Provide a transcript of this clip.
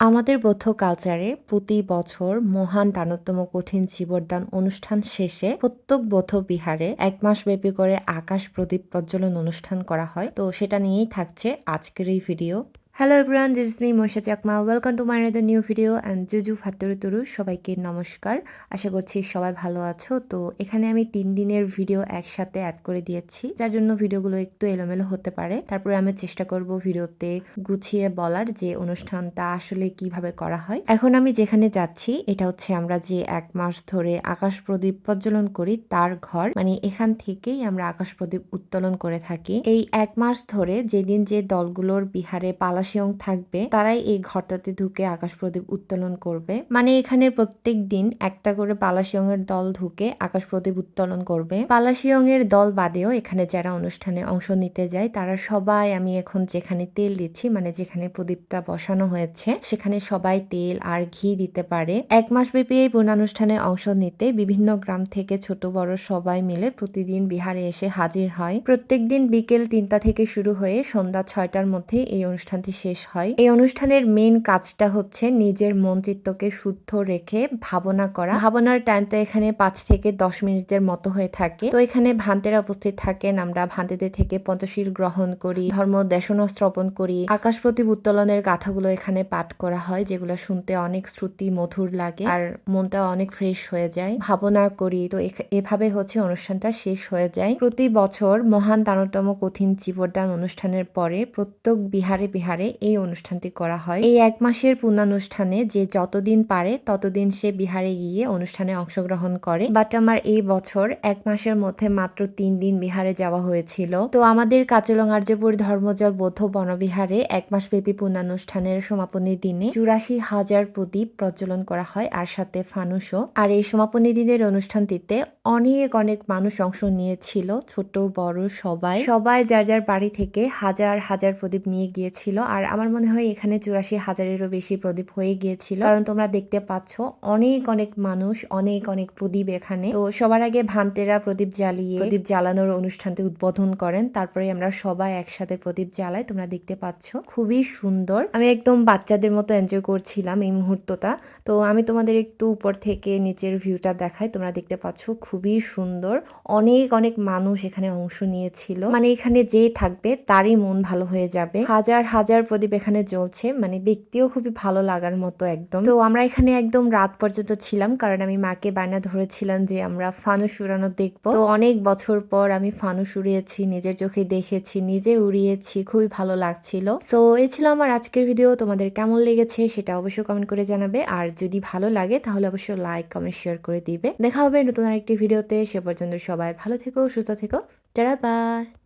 আমাদের বৌদ্ধ কালচারে প্রতি বছর মহান দানতম কঠিন জীবরদান অনুষ্ঠান শেষে প্রত্যেক বৌদ্ধ বিহারে এক মাস ব্যাপী করে আকাশ প্রদীপ প্রজ্বলন অনুষ্ঠান করা হয়। তো সেটা নিয়েই থাকছে আজকের এই video hello everyone this is me Moisha Chakma welcome to my the new video and জুজু ফাতুরু তুরু সবাইকে নমস্কার। আশা করছি সবাই ভালো আছো। তো এখানে আমি তিন দিনের ভিডিও একসাথে অ্যাড করে দিয়েছি, যার জন্য ভিডিওগুলো একটু এলোমেলো হতে পারে। তারপরে আমি চেষ্টা করব ভিডিওতে গুছিয়ে বলার যে অনুষ্ঠানটা আসলে কীভাবে করা হয়। এখন আমি যেখানে যাচ্ছি, এটা হচ্ছে আমরা যে এক মাস ধরে আকাশ প্রদীপ প্রজ্বলন করি, তার ঘর। মানে এখান থেকেই আমরা আকাশ প্রদীপ উত্তোলন করে থাকি। এই এক মাস ধরে যেদিন যে দলগুলোর বিহারে পালাশিয়ং থাকবে। তারাই এই ঘরটাতে ঢুকে আকাশ প্রদীপ উত্তোলন করবে। মানে এখানে প্রত্যেক দিন একটা করে পালাশিয়ং এর দল ঢুকে আকাশ প্রদীপ উত্তোলন করবে। পালাশিয়ং এর দল বাদেও এখানে যারা অনুষ্ঠানে অংশ নিতে যায়, তারা সবাই আমি এখন যেখানে তেল দিচ্ছি মানে যেখানে প্রদীপটা বসানো হয়েছে, সেখানে সবাই তেল আর ঘি দিতে পারে। এক মাস ব্যাপী এই পুনানুষ্ঠানে অংশ নিতে বিভিন্ন গ্রাম থেকে ছোট বড় সবাই মিলে প্রতিদিন বিহারে এসে হাজির হয়। প্রত্যেক দিন বিকেল তিনটা থেকে শুরু হয়ে সন্ধ্যা ছয়টার মধ্যে এই অনুষ্ঠানটি শেষ হয়। এই অনুষ্ঠানের মেন কাজটা হচ্ছে নিজের মন চিত্তকে শুদ্ধ রেখে ভাবনা করা। ভাবনার টাইমটা এখানে পাঁচ থেকে দশ মিনিটের মতো হয়ে থাকে। তো এখানে ভান্তেরা উপস্থিত থাকেন। আমরা ভান্তেদের থেকে পঞ্চশীল গ্রহণ করি, ধর্ম, দেশন শ্রবণ করি। আকাশ প্রদীপ উত্তোলনের গাথাগুলো এখানে পাঠ করা হয়, যেগুলো শুনতে অনেক শ্রুতি মধুর লাগে আর মনটা অনেক ফ্রেশ হয়ে যায়। ভাবনা করি। তো এভাবে হচ্ছে অনুষ্ঠানটা শেষ হয়ে যায়। প্রতি বছর মহান দানতম কঠিন জীবরদান অনুষ্ঠানের পরে প্রত্যেক বিহারে বিহারে এই অনুষ্ঠানটি করা হয়। এই এক মাসের পূর্ণানুষ্ঠানে যে যতদিন পারে ততদিন সে বিহারে গিয়ে অনুষ্ঠানে অংশগ্রহণ করে। বাট আমার এই বছর এক মাসের মধ্যে মাত্র তিন দিন বিহারে যাওয়া হয়েছিল। তো আমাদের কাচলং আর্যপুর ধর্মজল বৌদ্ধ বনবিহারে এক মাস ব্যাপী পূর্ণানুষ্ঠানের সমাপনী দিনে চুরাশি হাজার প্রদীপ প্রজ্বলন করা হয় আর সাথে ফানুসও আর এই সমাপনী দিনের অনুষ্ঠানটিতে অনেক অনেক মানুষ অংশ নিয়েছিল, ছোট, বড়, সবাই। সবাই যার যার বাড়ি থেকে হাজার হাজার প্রদীপ নিয়ে গিয়েছিল। আর আমার মনে হয় এখানে চুরাশি হাজারেরও বেশি প্রদীপ হয়ে গিয়েছিল। কারণ তোমরা দেখতে পাচ্ছ, অনেক অনেক মানুষ, অনেক অনেক প্রদীপ এখানে। তো সবার আগে ভান্তেরা প্রদীপ জ্বালিয়ে, প্রদীপ জ্বালানোর অনুষ্ঠানটি উদ্বোধন করেন। তারপরে আমরা সবাই একসাথে প্রদীপ জ্বালাই, তোমরা দেখতে পাচ্ছ। খুবই সুন্দর। আমি একদম বাচ্চাদের মতো এনজয় করছিলাম এই মুহূর্তটা। তো আমি তোমাদের একটু উপর থেকে নিচের ভিউটা দেখাই, তোমরা দেখতে পাচ্ছ খুবই সুন্দর। অনেক অনেক মানুষ এখানে অংশ নিয়েছিল। মানে এখানে যে থাকবে, তারই মন ভালো হয়ে যাবে। হাজার হাজার প্রদীপ এখানে জ্বলছে। মানে দেখতেও খুবই ভালো লাগার মতো একদম। তো আমরা এখানে একদম রাত পর্যন্ত ছিলাম, কারণ আমি মাকে বায়না ধরেছিলাম যে আমরা ফানুস উড়ানো দেখব। তো অনেক বছর পর আমি ফানুস উড়িয়েছি, নিজের চোখে দেখেছি, নিজে উড়িয়েছি, খুবই ভালো লাগছিল। সো এই ছিল আমার আজকের ভিডিও তোমাদের কেমন লেগেছে সেটা অবশ্যই কমেন্ট করে জানাবে। আর যদি ভালো লাগে, তাহলে অবশ্যই লাইক কমেন্ট শেয়ার করে দিবে। দেখা হবে নতুন আরেকটি ভিডিওতে সে পর্যন্ত সবাই ভালো থেকো, সুস্থ থেকো। Tata bye